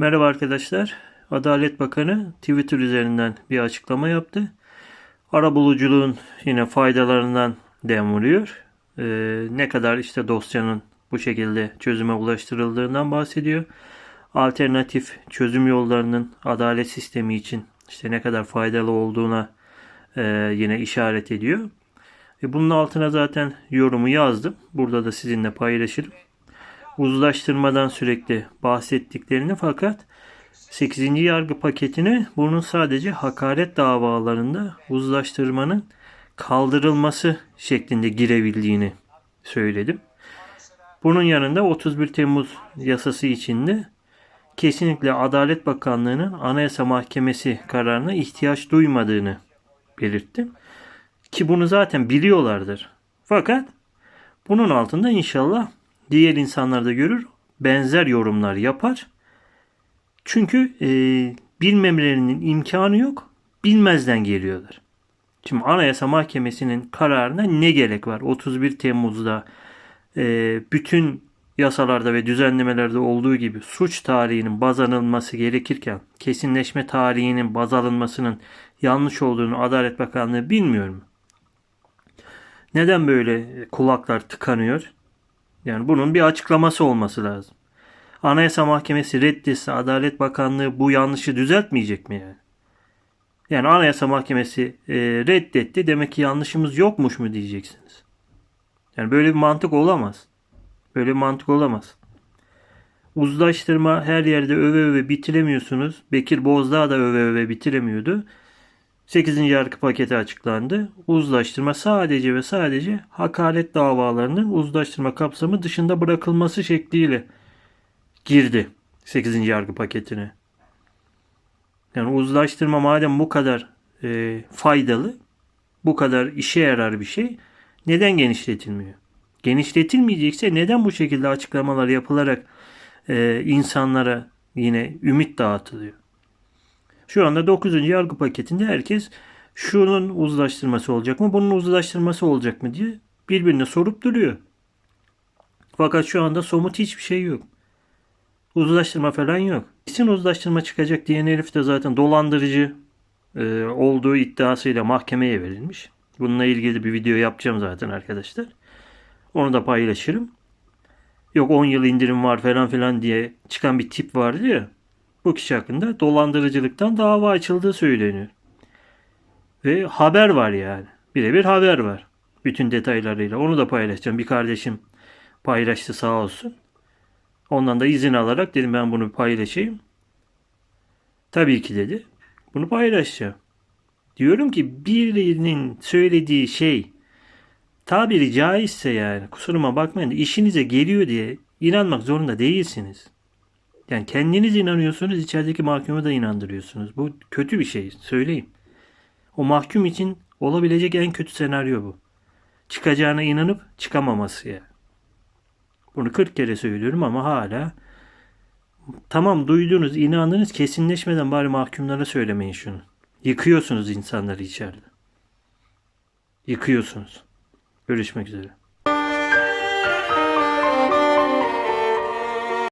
Merhaba arkadaşlar. Adalet Bakanı Twitter üzerinden bir açıklama yaptı. Arabuluculuğun yine faydalarından dem vuruyor. Ee, ne kadar işte dosyanın bu şekilde çözüme ulaştırıldığından bahsediyor. Alternatif çözüm yollarının adalet sistemi için işte ne kadar faydalı olduğuna e, yine işaret ediyor. E, bunun altına zaten yorumu yazdım. Burada da sizinle paylaşırım uzlaştırmadan sürekli bahsettiklerini fakat 8. yargı paketine bunun sadece hakaret davalarında uzlaştırmanın kaldırılması şeklinde girebildiğini söyledim. Bunun yanında 31 Temmuz yasası içinde kesinlikle Adalet Bakanlığı'nın Anayasa Mahkemesi kararına ihtiyaç duymadığını belirttim. Ki bunu zaten biliyorlardır. Fakat bunun altında inşallah diğer insanlar da görür, benzer yorumlar yapar. Çünkü e, bilmemelerinin imkanı yok, bilmezden geliyorlar. Şimdi Anayasa Mahkemesi'nin kararına ne gerek var? 31 Temmuz'da e, bütün yasalarda ve düzenlemelerde olduğu gibi suç tarihinin baz alınması gerekirken kesinleşme tarihinin baz alınmasının yanlış olduğunu Adalet Bakanlığı bilmiyor mu? Neden böyle kulaklar tıkanıyor? Yani bunun bir açıklaması olması lazım. Anayasa Mahkemesi reddetse Adalet Bakanlığı bu yanlışı düzeltmeyecek mi yani? Yani Anayasa Mahkemesi e, reddetti demek ki yanlışımız yokmuş mu diyeceksiniz. Yani böyle bir mantık olamaz. Böyle bir mantık olamaz. Uzlaştırma her yerde öve öve bitiremiyorsunuz. Bekir Bozdağ da öve öve bitiremiyordu. 8. yargı paketi açıklandı. Uzlaştırma sadece ve sadece hakaret davalarının uzlaştırma kapsamı dışında bırakılması şekliyle girdi 8. yargı paketine. Yani uzlaştırma madem bu kadar e, faydalı, bu kadar işe yarar bir şey neden genişletilmiyor? Genişletilmeyecekse neden bu şekilde açıklamalar yapılarak e, insanlara yine ümit dağıtılıyor? Şu anda 9. yargı paketinde herkes şunun uzlaştırması olacak mı, bunun uzlaştırması olacak mı diye birbirine sorup duruyor. Fakat şu anda somut hiçbir şey yok. Uzlaştırma falan yok. Kesin uzlaştırma çıkacak diyen herif de zaten dolandırıcı e, olduğu iddiasıyla mahkemeye verilmiş. Bununla ilgili bir video yapacağım zaten arkadaşlar. Onu da paylaşırım. Yok 10 yıl indirim var falan filan diye çıkan bir tip vardı ya bu kişi hakkında dolandırıcılıktan dava açıldığı söyleniyor. Ve haber var yani. Birebir haber var. Bütün detaylarıyla. Onu da paylaşacağım. Bir kardeşim paylaştı sağ olsun. Ondan da izin alarak dedim ben bunu paylaşayım. Tabii ki dedi. Bunu paylaşacağım. Diyorum ki birinin söylediği şey tabiri caizse yani kusuruma bakmayın işinize geliyor diye inanmak zorunda değilsiniz. Yani kendiniz inanıyorsunuz, içerideki mahkumu da inandırıyorsunuz. Bu kötü bir şey, söyleyeyim. O mahkum için olabilecek en kötü senaryo bu. Çıkacağına inanıp çıkamaması ya. Bunu 40 kere söylüyorum ama hala tamam duydunuz, inandınız kesinleşmeden bari mahkumlara söylemeyin şunu. Yıkıyorsunuz insanları içeride. Yıkıyorsunuz. Görüşmek üzere.